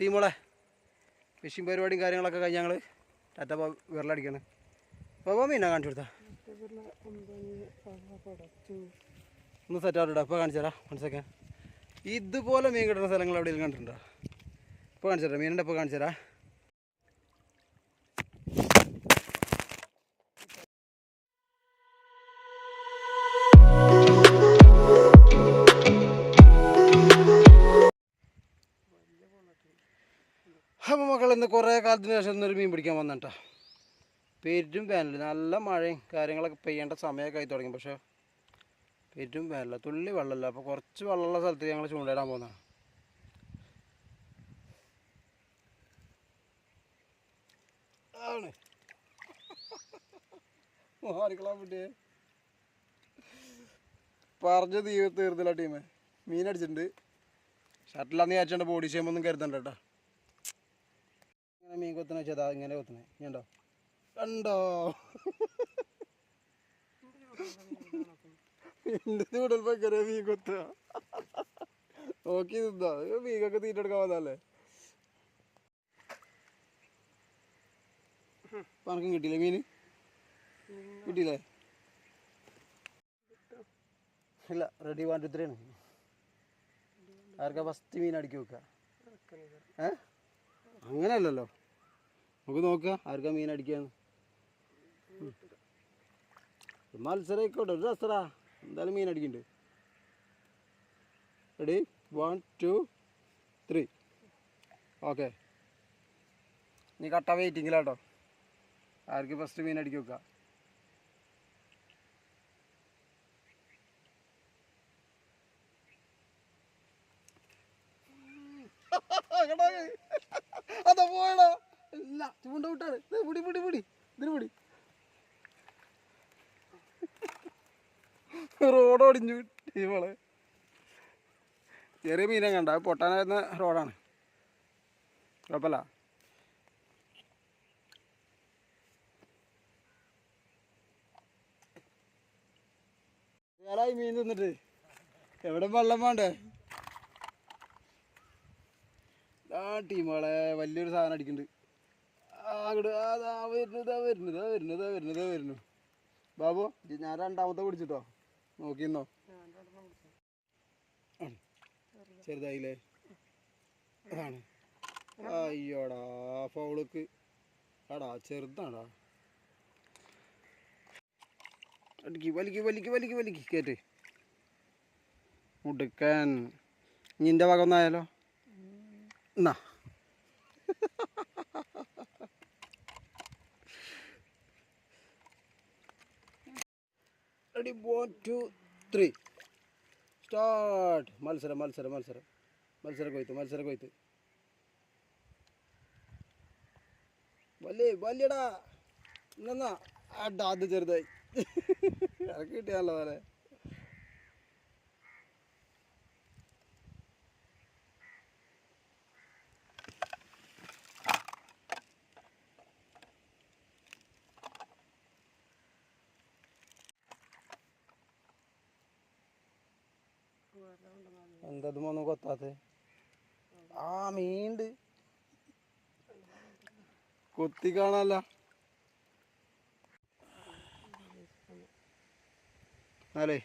ടീമോളെ phishing പരിപാടിയും കാര്യങ്ങളൊക്കെ കഴിഞ്ഞ് ഞങ്ങൾ ടാറ്റ വിരലടിക്കണം. അപ്പോൾ മീനാ കാണിച്ചു കൊടുത്താ. ഒന്ന് സെറ്റ് ആവില്ല ഇപ്പോൾ കാണിച്ചു തരാം. മനസ്സിലാക്കാൻ ഇതുപോലെ മീൻ കിട്ടുന്ന സ്ഥലങ്ങൾ എവിടെയെങ്കിലും കണ്ടിട്ടുണ്ടോ? ഇപ്പോൾ കാണിച്ചു തരാം മീനിന്റെ ഇപ്പോൾ കാണിച്ചു തരാം. ഇന്ന് കുറേ കാലത്തിന് ശേഷം ഇന്നൊരു മീൻ പിടിക്കാൻ വന്നിട്ടാ. പെരും വേനൽ നല്ല മഴയും കാര്യങ്ങളൊക്കെ പെയ്യേണ്ട സമയമൊക്കെ ആയി തുടങ്ങി. പക്ഷേ പെരും വേനല തുള്ളി വെള്ളമില്ല. അപ്പോൾ കുറച്ച് വെള്ളമുള്ള സ്ഥലത്ത് ഞങ്ങൾ ചൂണ്ടയിടാൻ പോകുന്നതാണ് ആണ്. മാറിക്കളാൻ പറ്റിയേ പറഞ്ഞ തീ തീർന്നില്ല ടീമേ. മീൻ അടിച്ചിട്ടുണ്ട് ഷട്ടിലാന്ന് വിചാരിച്ചോണ്ട് ബോഡി ഷേം ഒന്നും കരുതണ്ട കേട്ടോ. മീൻ കൊത്തുന്ന വെച്ചാൽ ഇങ്ങനെ കൊത്തുന്നേ. കണ്ടോ? കണ്ടോ? എന്റെ വീട്ടിൽ ഭയങ്കര മീൻ കൊത്ത നോക്കി നിന്നാ. മീനൊക്കെ തീറ്റെടുക്കാൻ വന്നല്ലേ പണക്കും കിട്ടിയില്ലേ മീന്? കിട്ടിയില്ലേ? ഇല്ല റെഡി വൺ ടു ആർക്കാ ഫസ്റ്റ് മീൻ അടിക്കി വെക്ക ഏ? അങ്ങനെയല്ലല്ലോ. നമുക്ക് നോക്കാം ആർക്കാ മീൻ അടിക്കാന്ന്. മത്സരം ആയിക്കോട്ടെ ഒരു രസടാ. എന്തായാലും മീൻ അടിക്കുന്നുണ്ട് ready one two three okay നീ കട്ട വെയിറ്റിങ്ങിലാട്ടോ ആർക്ക് ഫസ്റ്റ് മീൻ അടിക്കി വെക്കാം അതാ പോയടാ ഇല്ല ദേ പിടി പിടി പിടി. ഇതിന് പിടി. റോഡ് ഒടിഞ്ഞു ഇവൾ ചെറിയ മീനെ കണ്ട. പൊട്ടാനായിരുന്ന റോഡാണ് കുഴപ്പമില്ല. വേറായി മീൻ തിന്നിട്ട്? എവിടെ വെള്ളം വേണ്ടേ? ആ ടീമുകളെ വലിയൊരു സാധനം അടിക്കുന്നുണ്ട്. അങ്ങോട്ട് അതാ വരുന്നത് ആ വരുന്നത് ആ വരുന്നത് ആ വരുന്നത് ആ വരുന്നു. ബാബു ഞാൻ രണ്ടാമത്തെ പിടിച്ചിട്ടോ? നോക്കിന്നോ ആണ്. ചെറുതായില്ലേ? അതാണ്. അയ്യോടാ ഫൗൾക്ക് ആടാ ചെറുതാടാ അടിക്ക് വലിക്ക് വലിക്ക് വലിക്ക് വലിക്ക് കേട്ട് മുടുക്കൻ. നിന്റെ ഭാഗം ഒന്നായാലോ? എന്നാ ready one two three start മത്സരം മത്സരം മത്സരം. മത്സര കൊയ്ത്ത് മത്സര കൊയ്ത്ത്. വലിയ വലിയടാ. എന്നാ അടാ അത് ചെറുതായി. ഇറക്കി കിട്ടിയാണല്ലോ പോലെ എന്തത് ഒന്നും കൊത്താത്ത? ആ മീണ്ട് കൊത്തി കാണാല്ല. അല്ലേ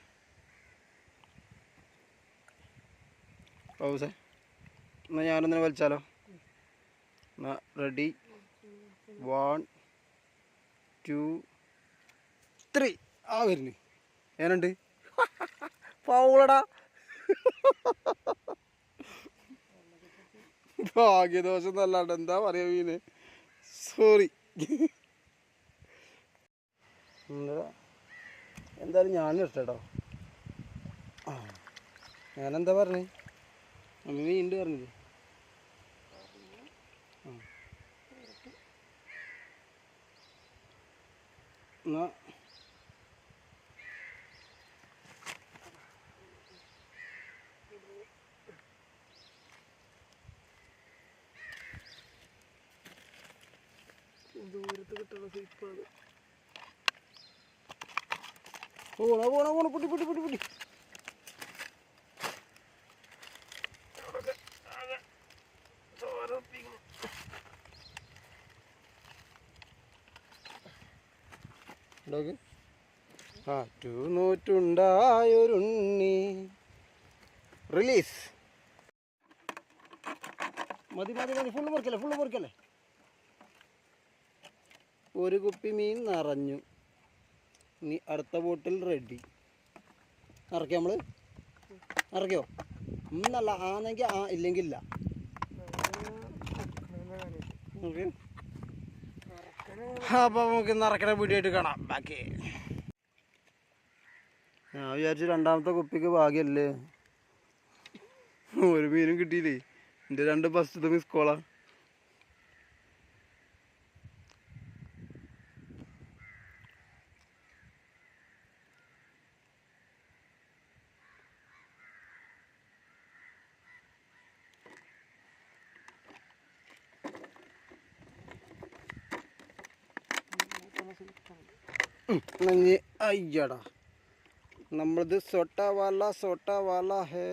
പൗസേ എന്നാ ഞാനൊന്നിനെ വലിച്ചാലോ? എന്നാ റെഡി വൺ ടു ത്രീ ആ വരുന്നു. ഏനുണ്ട്? പൗളടാ. ഭാഗ്യദോഷം എന്നല്ലാണ്ട് എന്താ പറയാ മീന്? സോറി എന്തായാലും ഞാനും ഇഷ്ടട്ടോ. ആ ഞാനെന്താ പറഞ്ഞേ? അമ്മ മീനുണ്ട് പറഞ്ഞില്ലേ? ആ. ദൂരത്ത് കിട്ടുന്ന സീപ്പാണ് പോണ പോണ പോണ പൊട്ടി പൊട്ടി പൊട്ടി പൊട്ടി. ായൊരുണ്ണി റിലീസ്. മതി മതി മതി ഫുള്ള് മുറിക്കല്ലേ ഫുള്ള് മുറിക്കല്ലേ ഒരു കുപ്പി മീൻ നിറഞ്ഞു. ഇനി അടുത്ത ബോട്ടിൽ റെഡി. നിറയ്ക്കാം നമ്മൾ നിറയ്ക്കോ? ഇന്നല്ല ആണെങ്കിൽ ആ ഇല്ലെങ്കിൽ ഇല്ല അപ്പോൾ നമുക്ക് നിറക്കണ വീഡിയോയിട്ട് കാണാം. ബാക്കി. ഞാൻ വിചാരിച്ചു രണ്ടാമത്തെ കുപ്പിക്ക് ഭാഗ്യല്ലേ. ഒരു മീനും കിട്ടിയില്ലേ? എന്റെ രണ്ട് ബസ് മിസ് കോളാ നഞ്ഞി അയ്യടാ. നമ്മളത് സൊട്ട വാല സൊട്ട വാല ഹേ.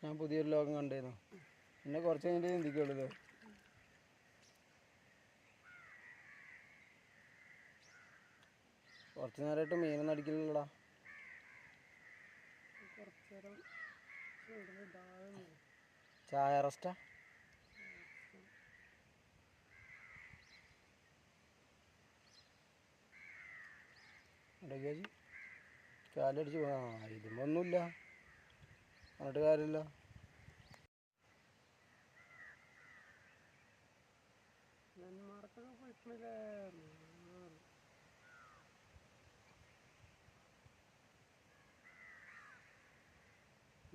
ഞാൻ പുതിയൊരു ലോകം കണ്ടിരുന്നു എന്നെ കുറച്ച് കഴിഞ്ഞിട്ട് ചിന്തിക്കുള്ളൂ കുറച്ച് നേരമായിട്ട് മീനൊന്നും അടിക്കില്ലടാ ചായ റെസ്റ്റാ ഇടയ്ക്കാജി കാലടിച്ച് ആ ഇതിലൊന്നുമില്ല പറഞ്ഞിട്ട് കാര്യമില്ല. നെന്മാർക്കൊക്കെ പോയിട്ടില്ലേ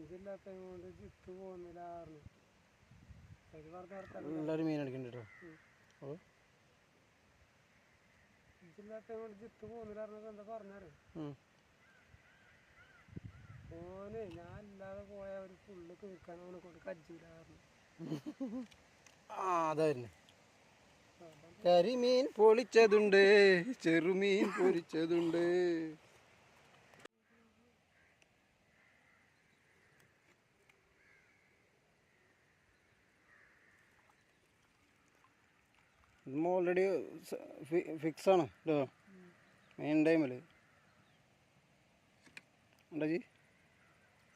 ഇതില്ലാത്ത കൊണ്ട് ജിത്ത് പോകുന്നില്ലായിരുന്നു എല്ലാവരും മീൻ അടിക്കണ്ട ഇതില്ലാത്ത കൊണ്ട് ജിത്ത് പോകുന്നില്ലായിരുന്നത് എന്താ പറഞ്ഞാറ്. ഓനെ ഞാൻ ഇല്ലാതെ പോയ ഒരു ഫുള്ള് തീർക്കാൻ അവനെ കൊണ്ട് കജ്ജില്ലായിരുന്നു അതായിരുന്നു കരിമീൻ പൊളിച്ചതുണ്ട് ചെറുമീൻ പൊരിച്ചതുണ്ട്. ഓൾറെഡി ഫിക്സ് ആണ് കേട്ടോ മെയിൻ ടൈമിൽ ഉണ്ടജി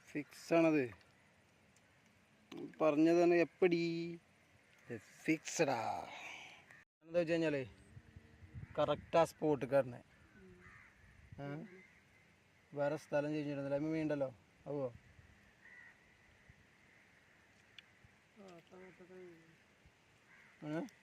ഫിക്സ് ആണത് പറഞ്ഞതാണ് എപ്പടി? ഫിക്സഡാ എന്താ വെച്ച് കഴിഞ്ഞാൽ കറക്റ്റ് ആ സ്പോട്ട് കയറണേ വേറെ സ്ഥലം ചേഞ്ചിടുന്നില്ല അമ്മ വീണ്ടല്ലോ? ആവോ? ആവുന്നല്ല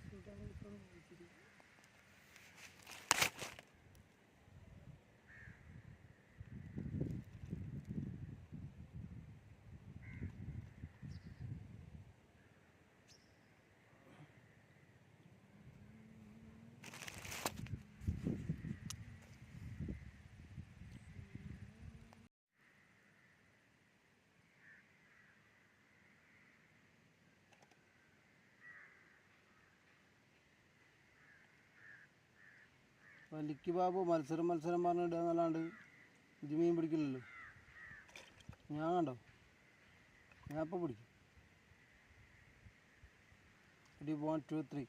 വലിക്ക് ബാബു മത്സരം മത്സരം പറഞ്ഞിടുക എന്നല്ലാണ്ട് ഇത് മീൻ പിടിക്കില്ലല്ലോ. ഞാൻ കണ്ടോ? ഞാൻ ഇപ്പോൾ പിടിക്കും. Ready one two three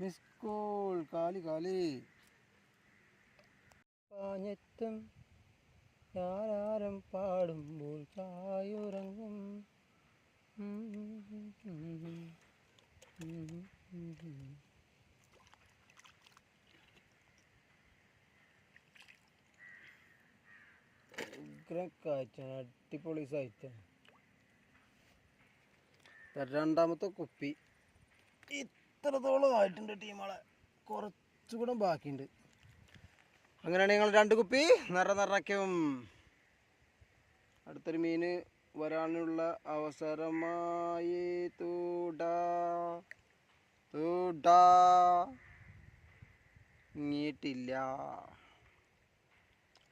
miss call കാലി കാലി. പാഞ്ഞെത്തും ഞാനാരം പാടുമ്പോൾ കായുറങ്ങും ഉം. ഉഗ്രം കാറ്റാണ് അടിപൊളി സൈറ്റാണ് രണ്ടാമത്തെ കുപ്പി. ഇത്രത്തോളം ആയിട്ടുണ്ട് ടീമാളെ കുറച്ചുകൂടെ ബാക്കിയുണ്ട്. അങ്ങനെയാണെങ്കിൽ ഞങ്ങൾ രണ്ട് കുപ്പി. നിറ നിറയ്ക്കും. അടുത്തൊരു മീൻ വരാനുള്ള അവസരമായി. തൂടാ. തൂടാ. ഇങ്ങിയിട്ടില്ല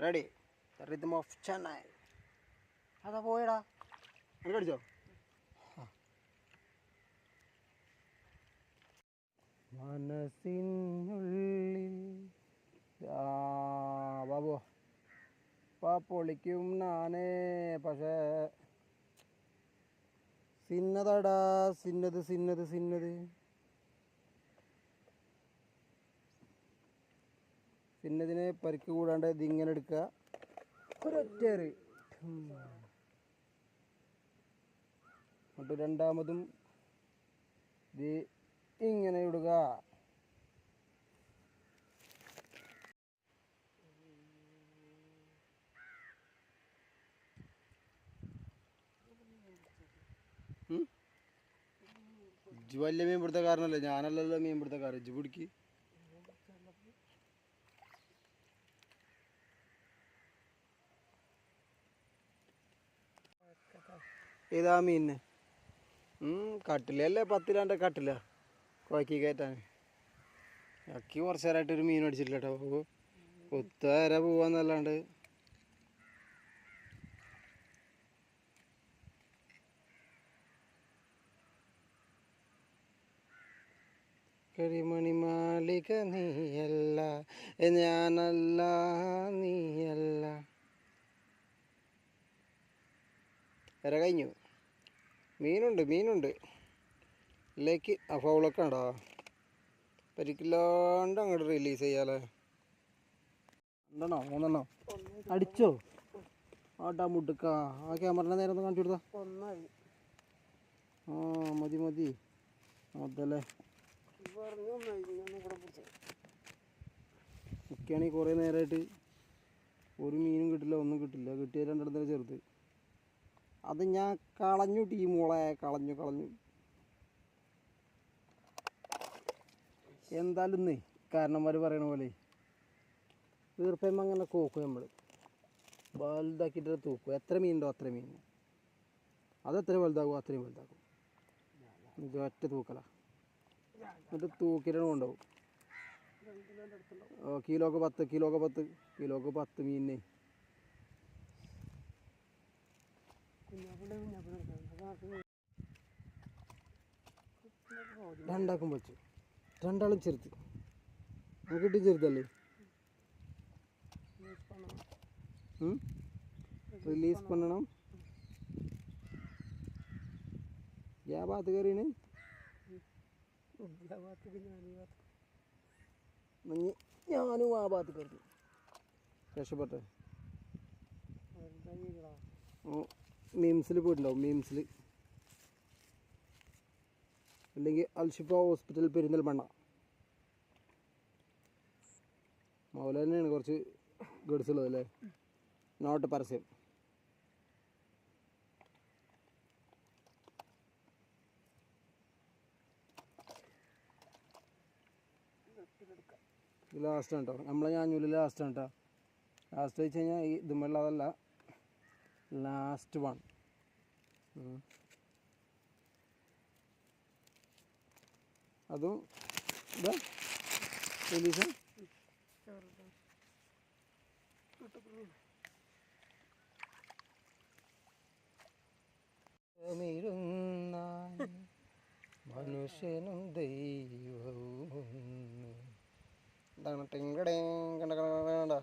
റെഡി റിതം ഓഫ് ചെന്നൈ അതാ പോയടാ. എനിക്ക് അടിച്ചോ? മനസ്സിനുള്ളിൽ ബാബു പാ. പൊളിക്കും നാനേ പക്ഷേ സിന്നതടാ സിന്നത് സിന്നത് സിന്നത്. സിന്നതിനെ പരിക്ക് കൂടാണ്ട് ഇതിങ്ങനെ എടുക്കുക. ഒരൊറ്റേറ്. എന്നിട്ട് രണ്ടാമതും ഇത് ഇങ്ങനെ ഇടുക? ഇജ്ജ് വലിയ മീൻ പിടുത്തക്കാരനല്ലേ ഞാനല്ലല്ലോ മീൻ പിടുത്തക്കാരൻ ഇജ്ജ് പിടിക്ക്. ഏതാ മീനിന്. കട്ടിലല്ലേ പത്തിലാണ്ട് കട്ടില. കുഴക്കി കയറ്റാൻ. അക്കി കുറച്ച് നേരമായിട്ട് ഒരു മീൻ അടിച്ചിട്ടില്ല കേട്ടോ ഒത്തര പോവാന്നല്ലാണ്ട്. കരിമണി മാളിക നീയല്ല ഞാനല്ല നീയല്ല. വരെ കഴിഞ്ഞു? മീനുണ്ട് മീനുണ്ട്. ലേക്ക് ആ ഫൗളൊക്കെ ഉണ്ടോ പരിക്കില്ലാണ്ട് അങ്ങോട്ട് റിലീസ് ചെയ്യാലേ? എന്താണോ മൂന്നെണ്ണോ. അടിച്ചോ? ആട്ടാ മുട്ടുക്ക ആ ക്യാമറ നേരെ ഒന്ന് കാണിച്ചു കൊടുത്താ. ആ മതി മതി. മുതലേ ഒക്കെയാണെങ്കിൽ കുറേ നേരമായിട്ട് ഒരു മീനും കിട്ടില്ല ഒന്നും കിട്ടില്ല. കിട്ടിയ രണ്ടിടത്തേക്ക് ചെറുത്. അത് ഞാൻ കളഞ്ഞു ടീമോളെ കളഞ്ഞു കളഞ്ഞു. എന്തായാലും ഇന്നേ കാരണന്മാർ പറയണ പോലെ. ഈർപ്പം അങ്ങനെ കോക്കും നമ്മൾ വലുതാക്കിയിട്ട് തൂക്കും. എത്ര മീനുണ്ടോ അത്ര മീൻ. അത് എത്ര വലുതാകും അത്രയും വലുതാക്കും ഇത് ഒറ്റ തൂക്കല. എന്നിട്ട് തൂക്കിട്ട് കൊണ്ടുപോകും. കിലോക്ക് പത്ത് കിലോക്ക് പത്ത് കിലോക്ക് പത്ത് മീനിനെ. രണ്ടാക്കും വെച്ചു രണ്ടാളും ചെറുത്ത് നമുക്ക് കിട്ടി ചെറുതല്ലേ റിലീസ് പണണം. യാ ഭാഗത്ത് കയറിയാണ് ഞാനും ആ ഭാഗത്ത് കയറി രക്ഷപ്പെട്ടെ. ഓ മീംസിൽ പോയിട്ടുണ്ടാവും മീംസിൽ അല്ലെങ്കിൽ അൽഷിഫ ഹോസ്പിറ്റൽ പെരിന്തൽമണ്ണ. മൗല തന്നെയാണ് കുറച്ച് ഗഡ്സ് ഉള്ളത് അല്ലേ? നോട്ട് പരസ്യം. ലാസ്റ്റാണ് ലാസ്റ്റ് കേട്ടോ നമ്മളെ ലാസ്റ്റ് കേട്ടോ ലാസ്റ്റ് വെച്ച് കഴിഞ്ഞാൽ ഈ ഇതുമുള്ളതല്ല ലാസ്റ്റ് വൺ അതും മനുഷ്യനും ദൈവവും എന്താണ്? ടെങ്കടേ കണ്ട കണ്ട കണ്ട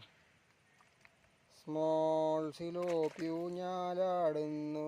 സ്മോൾ സിലോപ്യൂ ഞാലാടുന്നു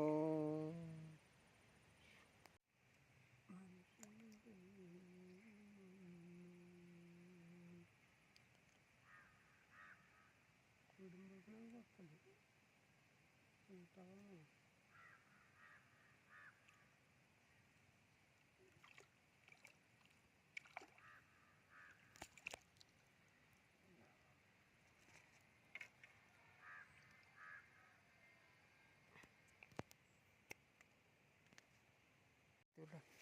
നോക്കാം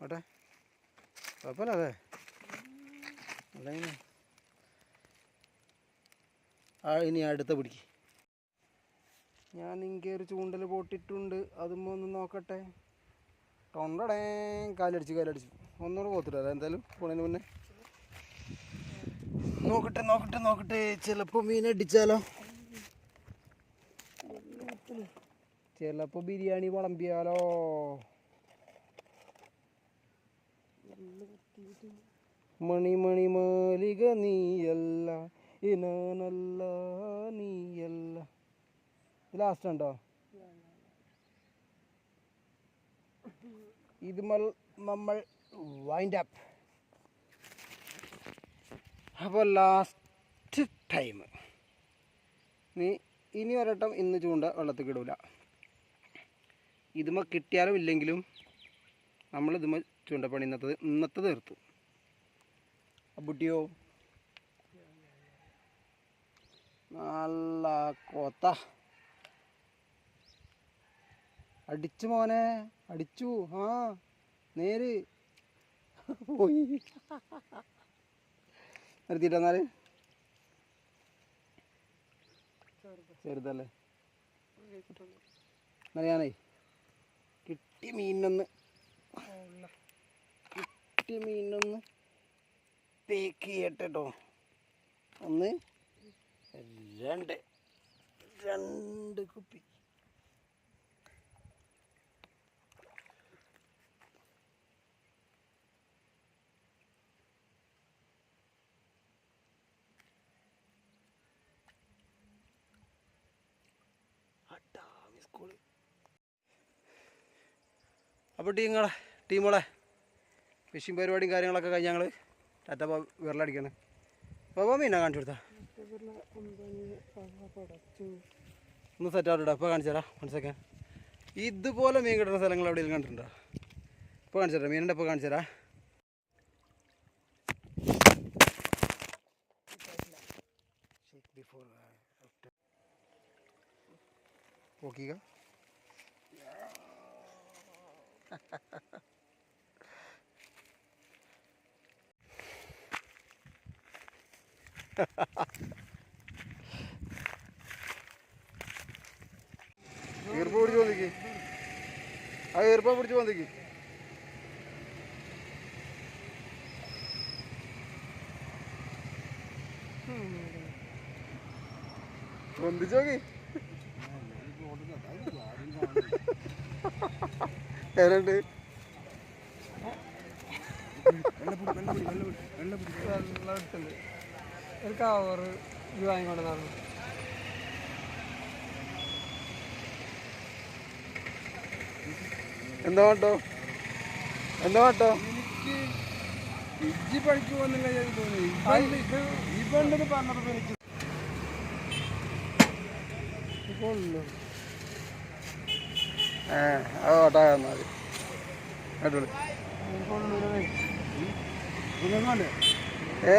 അപ്പോൾ കുഴപ്പമില്ല അതെ. അല്ലെങ്കിൽ ആ ഇനി അടുത്ത പിടിക്ക്. ഞാൻ നിങ്ങൾക്കൊരു ചൂണ്ടൽ പൊട്ടിട്ടുണ്ട്. അതുമ്പോ ഒന്ന് നോക്കട്ടെ. തൊണ്ടടേ. കാലടിച്ചു കാലടിച്ചു. ഒന്നുകൂടെ പോത്തിട്ട് എന്തായാലും പോണതിന് മുന്നേ. നോക്കട്ടെ നോക്കട്ടെ നോക്കട്ടെ. ചിലപ്പോൾ മീൻ അടിച്ചാലോ? ചിലപ്പോൾ ബിരിയാണി മണി മാലിക നീയല്ല ഇനാനല്ല നീയല്ല. ലാസ്റ്റ് ഉണ്ടോ? ഇത് നമ്മൾ വൈൻഡ് അപ്പ് അപ്പോൾ ലാസ്റ്റ് ടൈം നീ ഇനി ഒരട്ടം ഇന്ന് ചൂണ്ട വെള്ളത്തിൽ കിടൂല ഇതുമ കിട്ടിയാലും ഇല്ലെങ്കിലും നമ്മൾ ഇതുമ ചൂണ്ടപ്പണി ഇന്നത്തെ ഇന്നത്തെ തീർത്തു. അബുട്ടിയോ നല്ല കൊത്ത. അടിച്ചു മോനെ അടിച്ചു. ആ നേര്. പോയി. നിർത്തിയിട്ടെന്നാൽ ചെറുതല്ലേ? എന്നാൽ ഞാനേ കിട്ടിയ മീനൊന്ന്. കിട്ടിയ മീനൊന്ന് പേക്ക് കേട്ടോ ഒന്ന് രണ്ട് രണ്ട് കുപ്പി. അപ്പോൾ ടീങ്ങളെ ടീമുകളെ ഫിഷിംഗ് പരിപാടിയും കാര്യങ്ങളൊക്കെ കഴിഞ്ഞ് ഞങ്ങൾ ടാറ്റ വിരലടിക്കാണ്. അപ്പോൾ മീനാ കാണിച്ചു കൊടുത്താ? ഒന്ന് സെറ്റ് ആവട്ടെ ഇപ്പോൾ കാണിച്ചു തരാം വൺ സെക്കൻഡ് ഇതുപോലെ മീൻ കിട്ടുന്ന സ്ഥലങ്ങൾ എവിടെയെങ്കിലും കണ്ടിട്ടുണ്ടോ? ഇപ്പോൾ കാണിച്ചു തരാം മീനിന്റെ ഇപ്പോൾ കാണിച്ചു തരാം. നോക്കിക്ക ഈർപ്പ പിടിച്ച് വന്നിക്ക് ആ ഈർപ്പ പിടിച്ച് വന്നിക്ക് പൊന്തിച്ച് നോക്കി എങ്ങനെയുണ്ട് വെള്ളം എടുത്തുണ്ട് ഒരു കവറ് ഇത് വാങ്ങിക്കൊണ്ട് നടന്നു എന്താ കേട്ടോ എന്താ കേട്ടോ ഇജ്ജി പണിക്ക് പോകുന്നില്ല ഞാൻ തോന്നി ഇത് പറഞ്ഞപ്പോ എനിക്ക് ഏ അത് ഓട്ടാ മതി. അടിപൊളി. ഏ